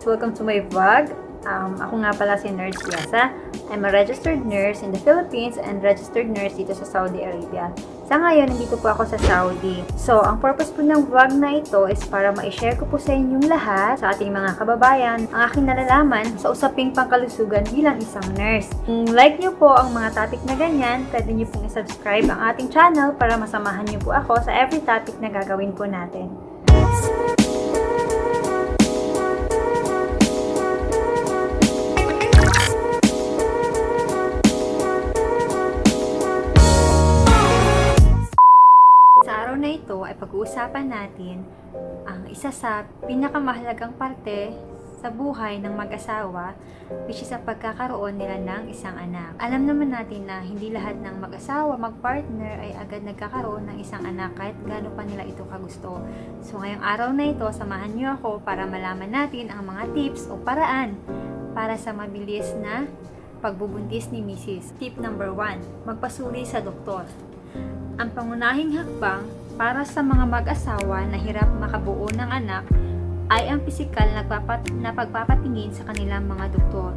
Welcome to my vlog. Um, ako nga pala si Nurse Yasa. I'm a registered nurse in the Philippines and registered nurse dito sa Saudi Arabia. Sa ngayon, nandito po ako sa Saudi. So, ang purpose po ng vlog na ito is para ma-share ko po sa inyong lahat, sa ating mga kababayan, ang aking nalalaman sa usaping pangkalusugan bilang isang nurse. Kung like nyo po ang mga topic na ganyan, pwede nyo pong subscribe ang ating channel para masamahan nyo po ako sa every topic na gagawin po natin. Pag-uusapan natin ang isa sa pinakamahalagang parte sa buhay ng mag-asawa which is ang pagkakaroon nila ng isang anak. Alam naman natin na hindi lahat ng mag-asawa, mag-partner ay agad nagkakaroon ng isang anak kahit gaano pa nila ito kagusto. So ngayong araw na ito, samahan niyo ako para malaman natin ang mga tips o paraan para sa mabilis na pagbubuntis ni Mrs. Tip number 1, magpasuri sa doktor. Ang pangunahing hakbang para sa mga mag-asawa na hirap makabuo ng anak ay ang pisikal na, pagpapat- na pagpapatingin sa kanilang mga doktor.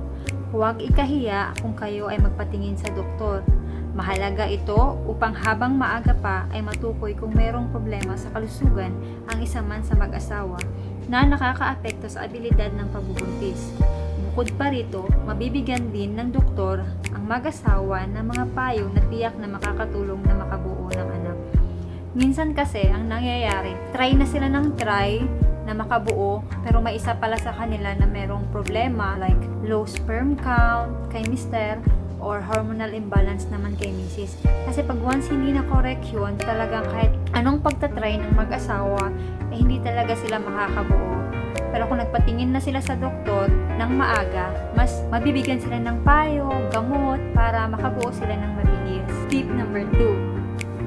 Huwag ikahiya kung kayo ay magpatingin sa doktor. Mahalaga ito upang habang maaga pa ay matukoy kung mayroong problema sa kalusugan ang isa man sa mag-asawa na nakakaapekto sa abilidad ng pagbubuntis. Bukod pa rito, mabibigyan din ng doktor ang mag-asawa ng mga payo na tiyak na makakatulong na makabuo ng anak. Minsan kasi ang nangyayari, try na sila ng try na makabuo pero may isa pala sa kanila na merong problema like low sperm count kay mister or hormonal imbalance naman kay misis. Kasi pag once hindi na correct yun, talagang kahit anong pagtatry ng mag-asawa, eh hindi talaga sila makakabuo. Pero kung nagpatingin na sila sa doktor ng maaga, mas mabibigyan sila ng payo, gamot, para makabuo sila ng mabilis. Tip number 2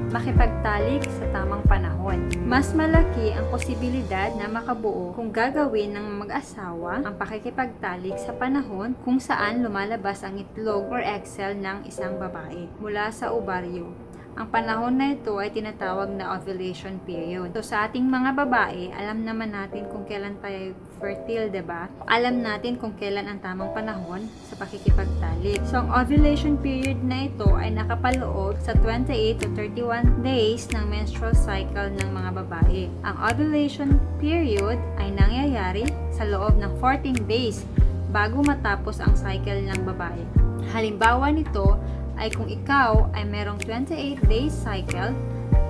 makipagtalik sa tamang panahon. Mas malaki ang posibilidad na makabuo kung gagawin ng mag-asawa ang pakikipagtalik sa panahon kung saan lumalabas ang itlog or egg cell ng isang babae mula sa ovaryo. Ang panahon na ito ay tinatawag na ovulation period. So sa ating mga babae, alam naman natin kung kailan tayo fertile, 'di ba? Alam natin kung kailan ang tamang panahon sa pakikipagtalik. So ang ovulation period na ito ay nakapaloob sa 28 to 31 days ng menstrual cycle ng mga babae. Ang ovulation period ay nangyayari sa loob ng 14 days bago matapos ang cycle ng babae. Halimbawa nito ay kung ikaw ay merong 28 days cycle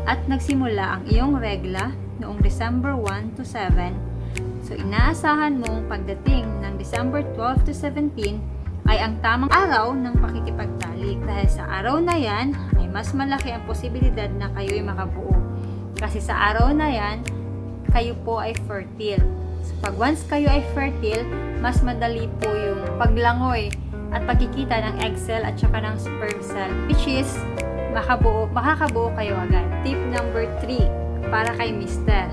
at nagsimula ang iyong regla noong December 1 to 7, so inaasahan mong pagdating ng December 12 to 17 ay ang tamang araw ng pakikipagtalik. Dahil sa araw na yan, ay mas malaki ang posibilidad na kayo'y makabuo. Kasi sa araw na yan, kayo po ay fertile. So, pag once kayo ay fertile, mas madali po yung paglangoy at pagkikita ng egg cell at saka ng sperm cell which is makabuo, makakabuo kayo agad. Tip number 3 para kay mister.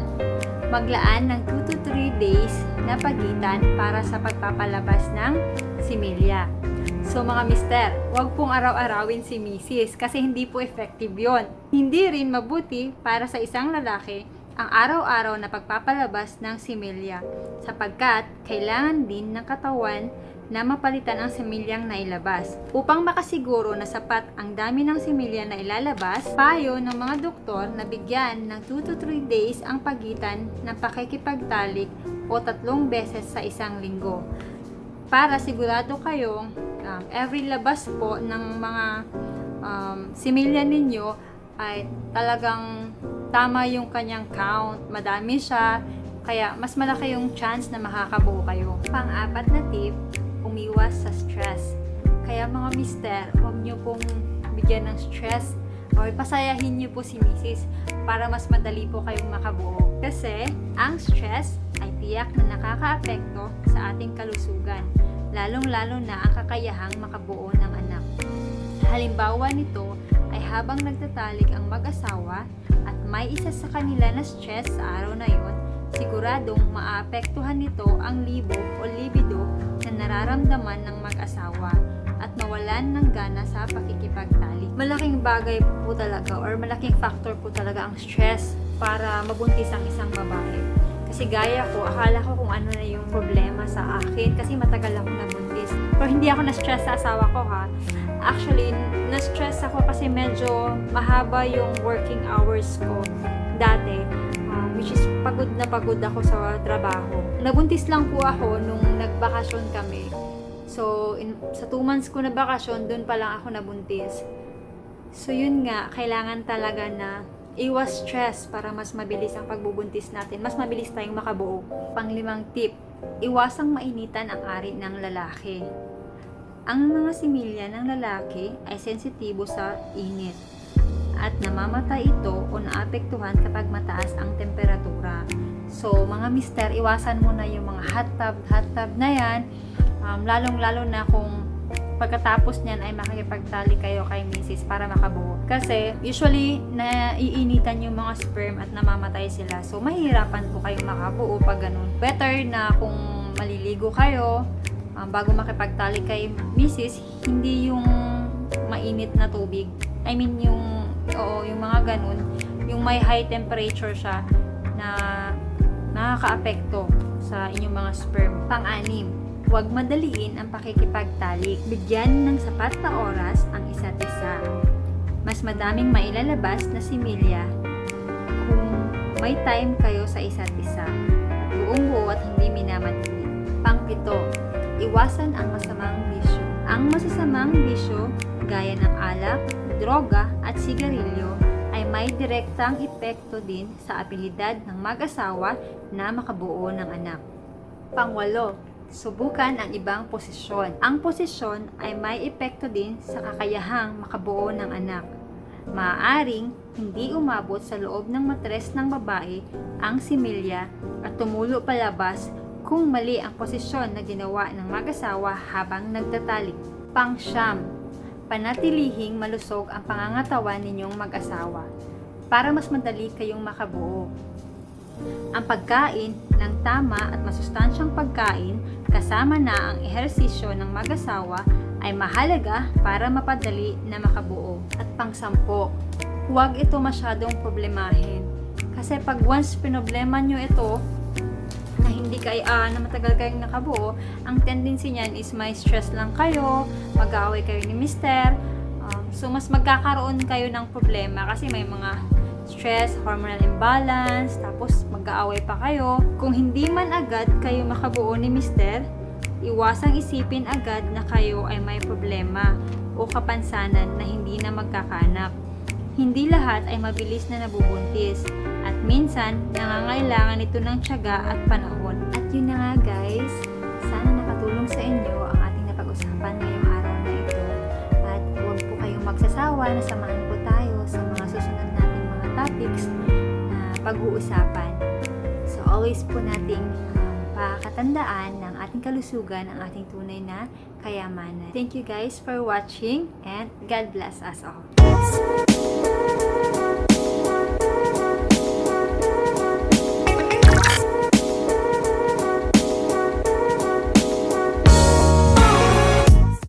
Maglaan ng 2 to 3 days na pagitan para sa pagpapalabas ng similya. So mga mister, huwag pong araw-arawin si misis kasi hindi po effective yon. Hindi rin mabuti para sa isang lalaki ang araw-araw na pagpapalabas ng similya sapagkat kailangan din ng katawan na mapalitan ang similyang nailabas. Upang makasiguro na sapat ang dami ng similya na ilalabas, payo ng mga doktor na bigyan ng 2 to 3 days ang pagitan ng pakikipagtalik o tatlong beses sa isang linggo. Para sigurado kayong um, every labas po ng mga um, similya ninyo ay talagang tama yung kanyang count, madami siya, kaya mas malaki yung chance na makakabuo kayo. Pang-apat na tip, umiwas sa stress. Kaya mga mister, huwag nyo pong bigyan ng stress or pasayahin nyo po si misis para mas madali po kayong makabuo. Kasi ang stress ay tiyak na nakakaapekto sa ating kalusugan, lalong-lalo na ang kakayahang makabuo ng anak. Halimbawa nito ay habang nagtatalik ang mag-asawa at may isa sa kanila na stress sa araw na yon, siguradong maapektuhan nito ang libo o libido nararamdaman ng mag-asawa at mawalan ng gana sa pakikipagtalik. Malaking bagay po talaga or malaking factor po talaga ang stress para mabuntis ang isang babae. Kasi gaya ko, akala ko kung ano na yung problema sa akin kasi matagal ako nabuntis. Pero hindi ako na-stress sa asawa ko ha. Actually, na-stress ako kasi medyo mahaba yung working hours ko dati. Which is pagod na pagod ako sa trabaho. Nabuntis lang po ako nung nagbakasyon kami. So, in, sa two months ko na bakasyon, dun pa lang ako nabuntis. So yun nga, kailangan talaga na iwas stress para mas mabilis ang pagbubuntis natin. Mas mabilis tayong makabuo. Panglimang tip, iwasang mainitan ang ari ng lalaki. Ang mga similya ng lalaki ay sensitibo sa init at namamatay ito o naapektuhan kapag mataas ang temperatura. So, mga mister, iwasan mo na yung mga hot tub, hot tub na yan. Um, lalong-lalo na kung pagkatapos niyan ay makikipagtali kayo kay misis para makabuo. Kasi usually naiinitan yung mga sperm at namamatay sila. So mahirapan po kayong makabuo pag ganun. Better na kung maliligo kayo um, bago makipagtali kay misis, hindi yung mainit na tubig. I mean yung oo, yung mga ganun, yung may high temperature siya na nakakaapekto sa inyong mga sperm. Pang-anim, Huwag madaliin ang pakikipagtalik. Bigyan ng sapat na oras ang isa't isa. Mas madaming mailalabas na similya kung may time kayo sa isa't isa. Buong buo at hindi minamadali. Pangpito, iwasan ang masamang bisyo. Ang masasamang bisyo, gaya ng alak, droga at sigarilyo, ay may direktang epekto din sa abilidad ng mag-asawa na makabuo ng anak. Pangwalo, subukan ang ibang posisyon. Ang posisyon ay may epekto din sa kakayahang makabuo ng anak. Maaaring hindi umabot sa loob ng matres ng babae ang similya at tumulo palabas kung mali ang posisyon na ginawa ng mag-asawa habang nagtatalik. Pangsyam, panatilihing malusog ang pangangatawan ninyong mag-asawa para mas madali kayong makabuo. Ang pagkain ng tama at masustansyang pagkain kasama na ang ehersisyo ng mag-asawa ay mahalaga para mapadali na makabuo. At pangsampo, huwag ito masyadong problemahin. Kasi pag once pinoblema nyo ito, kayo, ah, na matagal kayong nakabuo, ang tendency niyan is may stress lang kayo, mag-aaway kayo ni mister, um, so mas magkakaroon kayo ng problema kasi may mga stress, hormonal imbalance, tapos mag-aaway pa kayo. Kung hindi man agad kayo makabuo ni mister, iwasang isipin agad na kayo ay may problema o kapansanan na hindi na magkakanak. Hindi lahat ay mabilis na nabubuntis at minsan nangangailangan ito ng tiyaga at panahon. Yun na nga guys, sana nakatulong sa inyo ang ating napag-usapan ngayong araw na ito. At huwag po kayong magsasawa na samahan po tayo sa mga susunod nating mga topics na pag-uusapan. So always po nating um, pakatandaan ng ating kalusugan ang ating tunay na kayamanan. Thank you guys for watching and God bless us all.